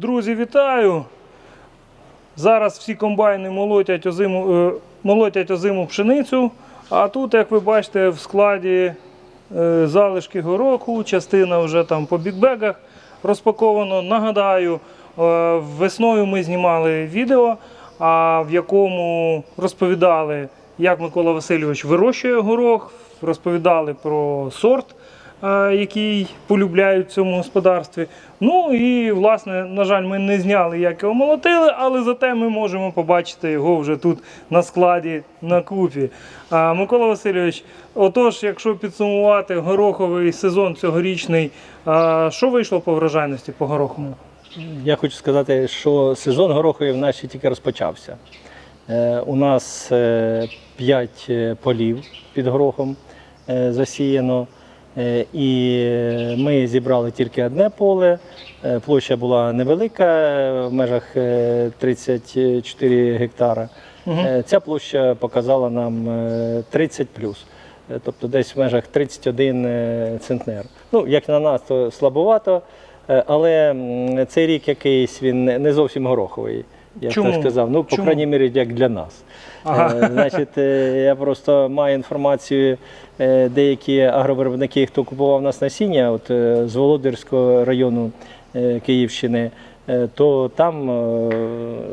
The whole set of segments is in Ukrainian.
Друзі, вітаю! Зараз всі комбайни молотять озиму, е, молотять озиму пшеницю, а тут, як ви бачите, в складі е, залишки гороху, частина вже там по бікбегах розпаковано. Нагадаю, е, весною ми знімали відео, в якому розповідали, як Микола Васильович вирощує горох, розповідали про сорт який полюбляють в цьому господарстві. Ну і, власне, на жаль, ми не зняли, як його молотили, але зате ми можемо побачити його вже тут на складі на купі. А, Микола Васильович, отож, якщо підсумувати гороховий сезон цьогорічний, а, що вийшло по врожайності по горохому? Я хочу сказати, що сезон гороховий в нас тільки розпочався. Е, У нас 5 полів під горохом е, засіяно. Е, І ми зібрали тільки одне поле. Е, Площа була невелика, е, в межах е, 34 гектара. Е, Ця площа показала нам е, 30 плюс. Тобто десь в межах 31 е, центнер. Ну, як на нас, то слабовато, але цей рік якийсь він не зовсім гороховий. Я Чому? так сказав. Ну, по Чому? крайній мірі, як для нас. Ага. Е, Значить, е, я просто маю інформацію, е, деякі агровиробники, хто купував у нас насіння, от е, з Володарського району е, Київщини, е, то там е,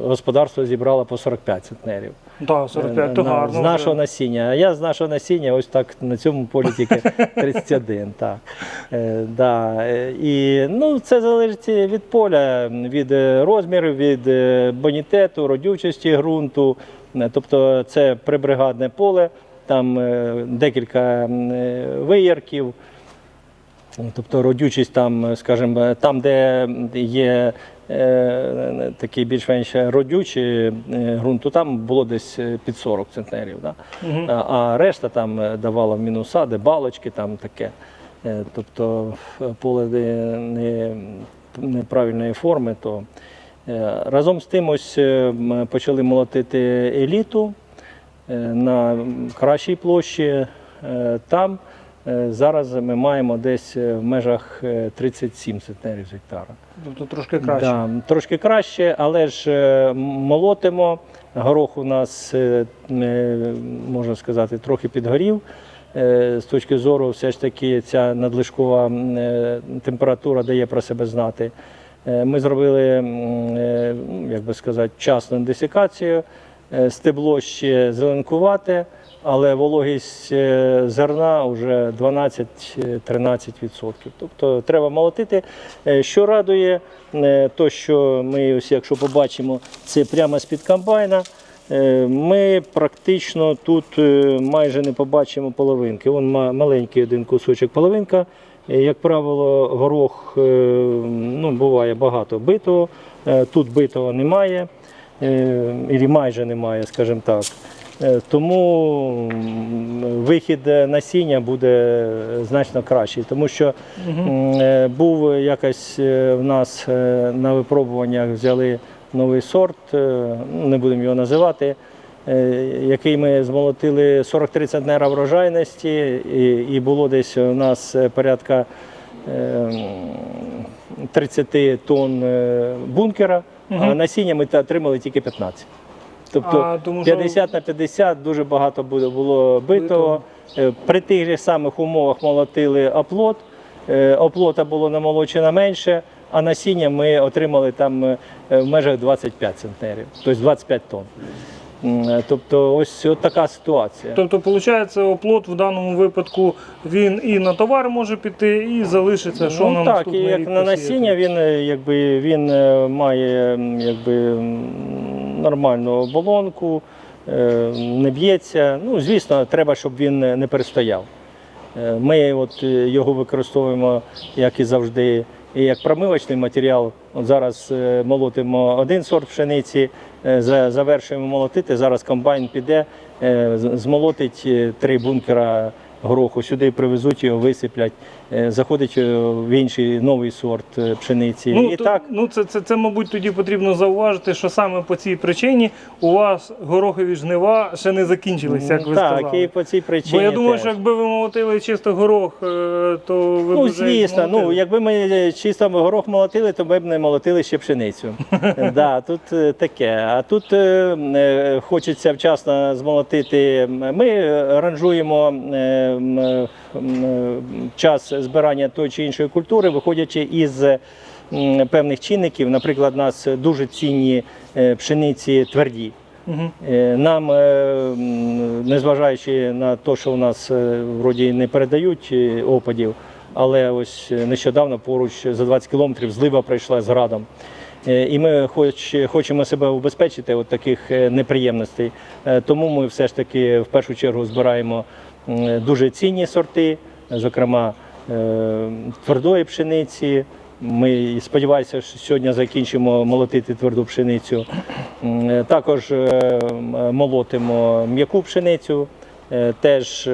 господарство зібрало по 45 центнерів. Так, 45, то Е, На- гарно. З вже. нашого насіння. А я з нашого насіння, ось так на цьому полі тільки 31. Так. Е, да. Е, І ну, це залежить від поля, від е, розмірів, від е, бонітету, родючості ґрунту. Е, Тобто це прибригадне поле, там е, декілька м, е, виярків. Тобто родючість там, скажімо, там, де є е, такі більш-менш родючі е, ґрунт, то там було десь е, під 40 центнерів. Да? Мгм. А, решта там давала в мінуса, де балочки, там таке. Тобто поле не, неправильної форми, то разом з тим ось почали молотити еліту на кращій площі. Там зараз ми маємо десь е, в межах е, 37 центнерів з гектара. Тобто трошки краще. Да, трошки краще, але ж е, молотимо. Горох у нас, е, е, можна сказати, трохи підгорів. Е, З точки зору, все ж таки, ця надлишкова е, температура дає про себе знати. Е, Ми зробили, е, як би сказати, вчасну десикацію. Е, Стебло ще зеленкувате, але вологість е, зерна вже 12-13%. Тобто треба молотити. Е, Що радує, е, то що ми, ось, якщо побачимо, це прямо з-під комбайна. Ми практично тут майже не побачимо половинки. Вон маленький один кусочок половинка. Як правило, горох ну, буває багато битого. Тут битого немає, і майже немає, скажімо так. Е, Тому вихід насіння буде значно кращий, тому що е, був якось е, в нас е, на випробуваннях взяли новий сорт, е, не будемо його називати, е, який ми змолотили 43 центнера врожайності, і, було десь у нас е, порядка е, м, 30 тонн е, бункера, а насіння ми отримали тільки 15. Тобто А, тому що- 50 на 50 дуже багато було, було битого. Битого. Е, При тих же самих умовах молотили оплот. Е, Оплота було намолочено менше, а насіння ми отримали там е, в межах 25 центнерів, тобто 25 тонн. Тобто ось така ситуація. Тобто, виходить, оплот в даному випадку він і на товар може піти, і залишиться, що на ну, так, і як рік на насіння він, якби, він має якби, нормальну оболонку, е, не б'ється. Ну, звісно, треба, щоб він не перестояв. Е, Ми от е, його використовуємо, як і завжди, і як промивочний матеріал. От зараз молотимо один сорт пшениці, завершуємо молотити. Зараз комбайн піде, змолотить три бункера гороху, сюди привезуть його, висиплять, е, заходить е, в інший новий сорт е, пшениці. Ну, і то- так ну це, це, це, мабуть, тоді потрібно зауважити, що саме по цій причині у вас горохові жнива ще не закінчились, як ви так, сказали. і по цій причині. Бо я думаю, теж. що якби ви молотили чисто горох, то ви б Ну, вже звісно, ну якби ми чисто горох молотили, то ми б не молотили ще пшеницю. да, тут таке. А тут хочеться вчасно змолотити. Ми ранжуємо час збирання тої чи іншої культури, виходячи із певних чинників. Наприклад, у нас дуже цінні е, пшениці тверді. Е, Нам, е, незважаючи на те, що у нас вроді не передають опадів, але ось нещодавно поруч за 20 кілометрів злива прийшла з градом. І ми хоч, хочемо себе убезпечити від таких неприємностей. Тому ми все ж таки в першу чергу збираємо дуже цінні сорти, зокрема е, твердої пшениці. Ми сподіваюся, що сьогодні закінчимо молотити тверду пшеницю. Е, Також е, молотимо м'яку пшеницю. Е, Теж е,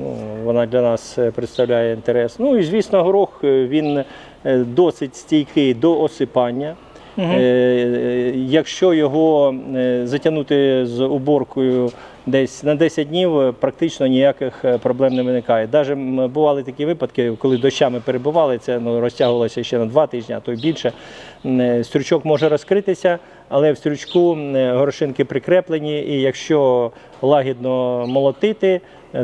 ну, вона для нас е, представляє інтерес. Ну і звісно, горох е, він е, досить стійкий до осипання. Е, е, Якщо його е, затягнути з уборкою десь на 10 днів, е, практично ніяких е, проблем не виникає. Навіть бували такі випадки, коли дощами перебували, це ну, розтягувалося ще на 2 тижні, а то й більше. Е, Стрючок може розкритися, але в стрючку горошинки прикреплені, і якщо лагідно молотити,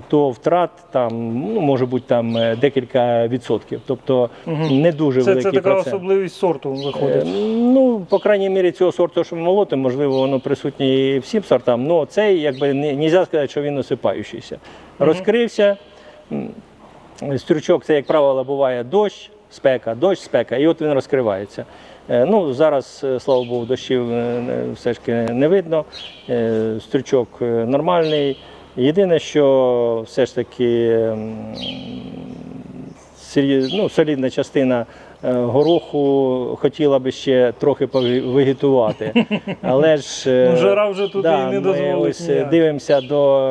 то втрат там ну, може бути там е, декілька відсотків. Тобто Мгм. не дуже Це, великий це така процент. особливість сорту виходить. Е, Ну, по крайній мірі, цього сорту, що ми молотимо, можливо, воно присутнє і всім сортам. але цей, якби не можна сказати, що він осипаючийся. Розкрився. Стрючок, це, як правило, буває дощ, спека, дощ, спека, і от він розкривається. Е, Ну, зараз, е, слава Богу, дощів е, е, все ж таки не видно. Е, Стрючок е, нормальний. Єдине, що все ж таки ну, солідна частина е, гороху хотіла би ще трохи повегетувати. Але ж е, Ну, жара вже тут і не ми дозволить ось ніяк. дивимося до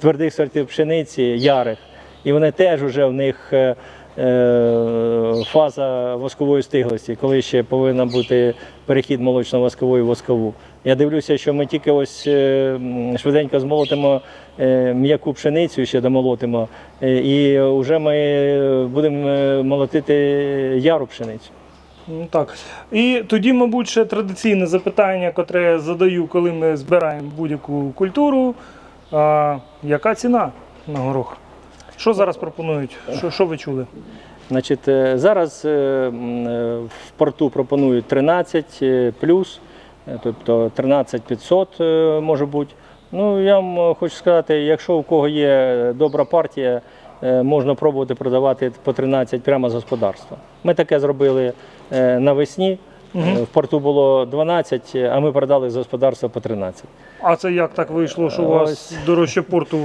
твердих сортів пшениці, ярих, і вони теж вже в них. е, Фаза воскової стиглості, коли ще повинна бути перехід молочно-воскової в воскову. Я дивлюся, що ми тільки ось е, швиденько змолотимо е, м'яку пшеницю, ще домолотимо, е, і вже ми будемо молотити яру пшеницю. Ну, так. І тоді, мабуть, ще традиційне запитання, котре я задаю, коли ми збираємо будь-яку культуру. А, яка ціна на горох? Що зараз пропонують? Що, що ви чули? Значить, зараз в порту пропонують 13 е, плюс, тобто 13 500 е, може бути. Ну, я вам е, хочу сказати, якщо у кого є добра партія, е, можна пробувати продавати по 13 прямо з господарства. Ми таке зробили е, навесні. Е, В порту було 12, а ми продали з господарства по 13. А це як так вийшло, що у вас Ось. дорожче порту?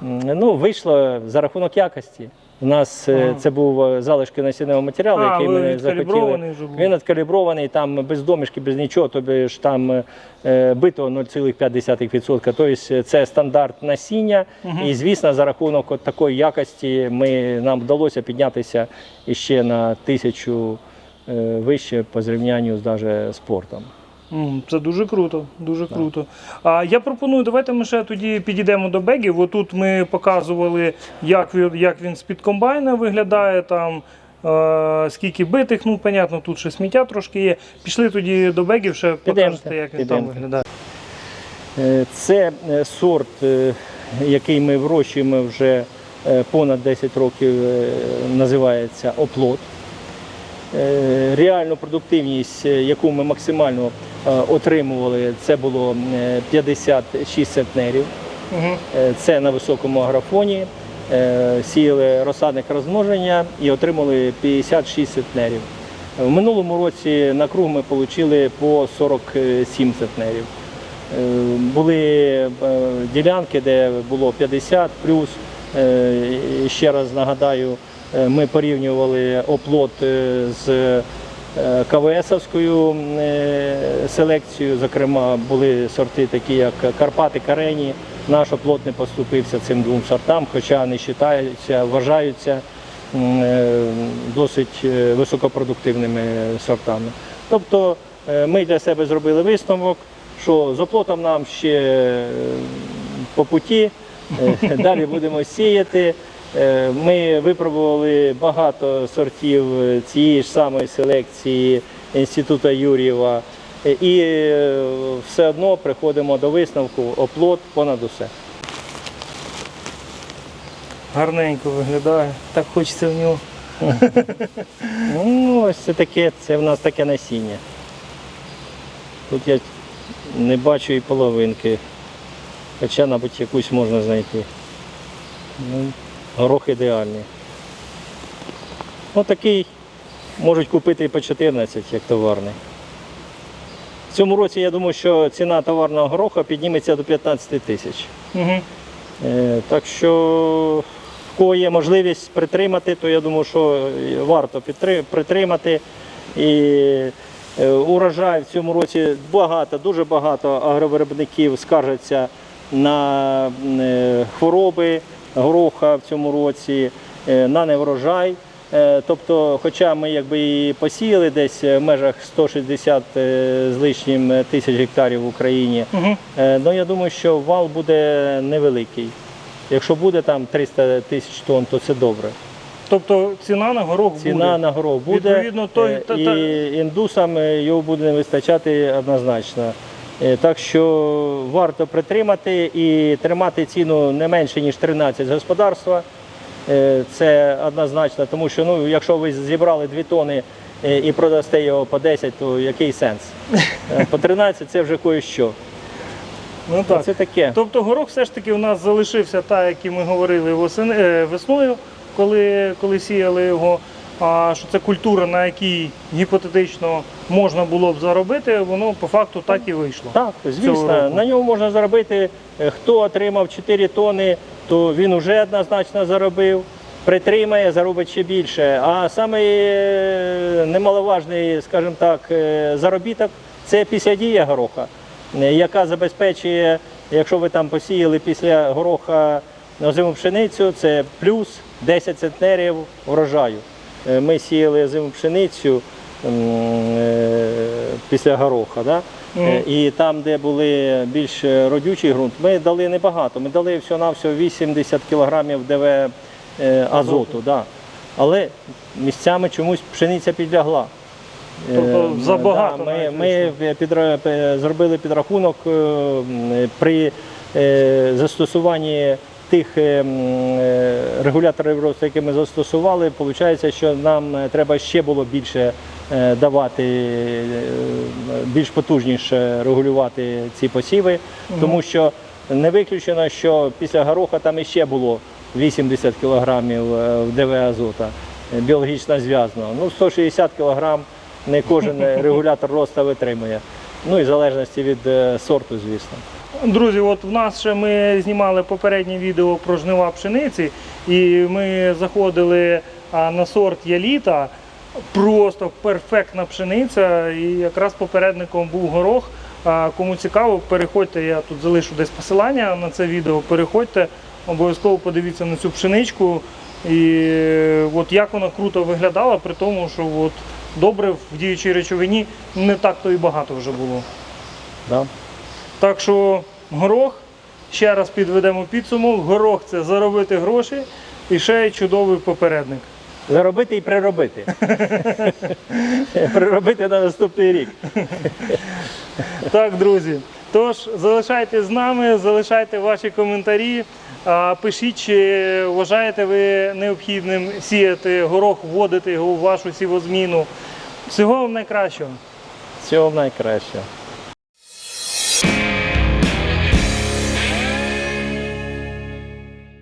Ну, вийшло за рахунок якості. У нас е, Ага. це був е, залишки насінного матеріалу, А, який ми захотіли. вже був. Він відкалібрований, там без домішки, без нічого, тобі ж там е, бито 0,5%. Тобто це стандарт насіння. І звісно, за рахунок от такої якості ми, нам вдалося піднятися іще на тисячу е, вище по зрівнянню з даже спортом. Це дуже круто, дуже круто. А я пропоную, давайте ми ще тоді підійдемо до бегів. Отут ми показували, як він, як він з-під комбайна виглядає там. е, Скільки битих, ну, понятно, тут ще сміття трошки є. Пішли тоді до бегів, ще покажете, як він там виглядає. Е, Це е, сорт, який ми вирощуємо вже понад 10 років, називається оплот. Реальну продуктивність, яку ми максимально отримували, це було е, 56 центнерів. Угу. Е, Це на високому аграфоні. Е, Сіяли розсадник розмноження і отримали 56 центнерів. В минулому році на круг ми отримали по 47 центнерів. Е, Були е, ділянки, де було 50 плюс. Е, Ще раз нагадаю, е, ми порівнювали оплот е, з е, КВСовською е, селекцією. Зокрема, були сорти такі, як Карпати, Карені, наш оплот не поступився цим двом сортам, хоча вони вважаються, вважаються е, досить е, високопродуктивними сортами. Тобто е, ми для себе зробили висновок, що з оплотом нам ще е, по путі, е, далі будемо сіяти. Е, Ми випробували багато сортів е, цієї ж самої селекції Інституту Юрієва. Е, І все одно приходимо до висновку оплот понад усе. Гарненько виглядає. Так хочеться в нього. Ну, ось це таке, це в нас таке насіння. Тут я не бачу і половинки, хоча, мабуть, якусь можна знайти. Горох ідеальний. Отакий можуть купити і по 14, як товарний. В цьому році я думаю, що ціна товарного гороха підніметься до 15 тисяч. Угу. Так що в кого є можливість притримати, то я думаю, що варто притримати. І е, урожай в цьому році багато, дуже багато агровиробників скаржаться на е, хвороби гороха в цьому році, е, на неврожай. Е, Тобто, хоча ми якби і посіяли десь в межах 160 е, з лишнім тисяч гектарів в Україні, Угу. Ну, я думаю, що вал буде невеликий. Якщо буде там 300 тисяч тонн, то це добре. Тобто ціна на горох Ціна буде. на горох буде. Відповідно, той- е, та- і та- індусам його буде не вистачати однозначно. Е, Так що варто притримати і тримати ціну не менше, ніж 13 з господарства. Е, Це однозначно, тому що ну, якщо ви зібрали 2 тони е, і продасте його по 10, то який сенс? По 13 це вже кое-що. Ну, так. Це таке. Тобто горох все ж таки у нас залишився так, як і ми говорили весною, коли, коли сіяли його. Що це культура, на якій гіпотетично можна було б заробити, воно по факту так і вийшло. Так, звісно, на ньому можна заробити. Е, Хто отримав 4 тони, то він вже однозначно заробив. Притримає, заробить ще більше. А самий е, немаловажний, скажімо так, е, заробіток це після дія гороха, е, яка забезпечує, якщо ви там посіяли після гороха озиму пшеницю, це плюс 10 центнерів врожаю. Е, Ми сіяли озиму пшеницю е, після гороха. Да? Е, І там, де були більш родючий ґрунт, ми дали небагато. Ми дали всього-навсього 80 кілограмів ДВ азоту. Да. Але місцями чомусь пшениця підлягла. Тобто забагато да, ми, навіть ми пе- зробили підрахунок при застосуванні тих е, е, регуляторів росту, які ми застосували, виходить, що нам е, треба ще було більше давати, більш потужніше регулювати ці посіви, тому що не виключено, що після гороха там іще було 80 кілограмів в ДВ азота біологічно зв'язано. Ну, 160 кілограм не кожен регулятор росту витримує. Ну і в залежності від сорту, звісно. Друзі, от в нас ще ми знімали попереднє відео про жнива пшениці, і ми заходили на сорт Яліта. Просто перфектна пшениця. І якраз попередником був горох. Кому цікаво, переходьте, я тут залишу десь посилання на це відео. Переходьте, обов'язково подивіться на цю пшеничку. І от як вона круто виглядала, при тому, що от добре в діючій речовині не так то і багато вже було. Да? Так що горох, ще раз підведемо підсумок, горох це заробити гроші і ще й чудовий попередник. Заробити і приробити. приробити на наступний рік. Так, друзі. Тож залишайтесь з нами, залишайте ваші коментарі. Пишіть, чи вважаєте ви необхідним сіяти горох, вводити його у вашу сівозміну. Всього вам найкращого. Всього найкращого.